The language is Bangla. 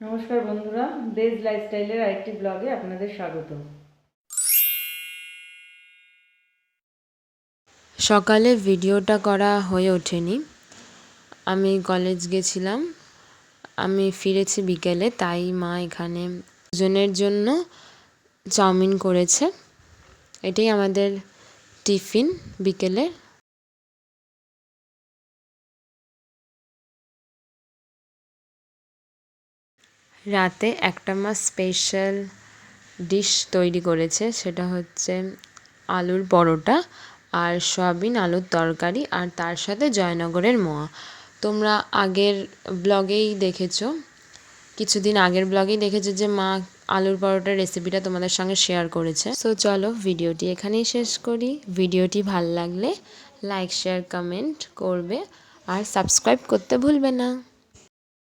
নমস্কার বন্ধুরা দেজ লাইফস্টাইলের আরেকটি ব্লগে আপনাদের স্বাগত। সকালে ভিডিওটা করা হয়ে ওঠেনি। আমি কলেজ গেছিলাম, আমি ফিরেছি বিকেলে, তাই মা এখানে দুজনের জন্য চাউমিন করেছে। এটাই আমাদের টিফিন বিকেলে। রাতে একটা মা স্পেশাল ডিশ তৈরি করেছে, সেটা হচ্ছে আলুর পরোটা আর সয়াবিন আলুর তরকারি আর তার সাথে জয়নগরের মোয়া। তোমরা আগের ব্লগেই দেখেছ, কিছুদিন আগের ব্লগেই দেখেছ যে মা আলুর পরোটার রেসিপিটা তোমাদের সঙ্গে শেয়ার করেছে। সো চলো ভিডিওটি এখানেই শেষ করি। ভিডিওটি ভালো লাগলে লাইক শেয়ার কমেন্ট করবে আর সাবস্ক্রাইব করতে ভুলবে না।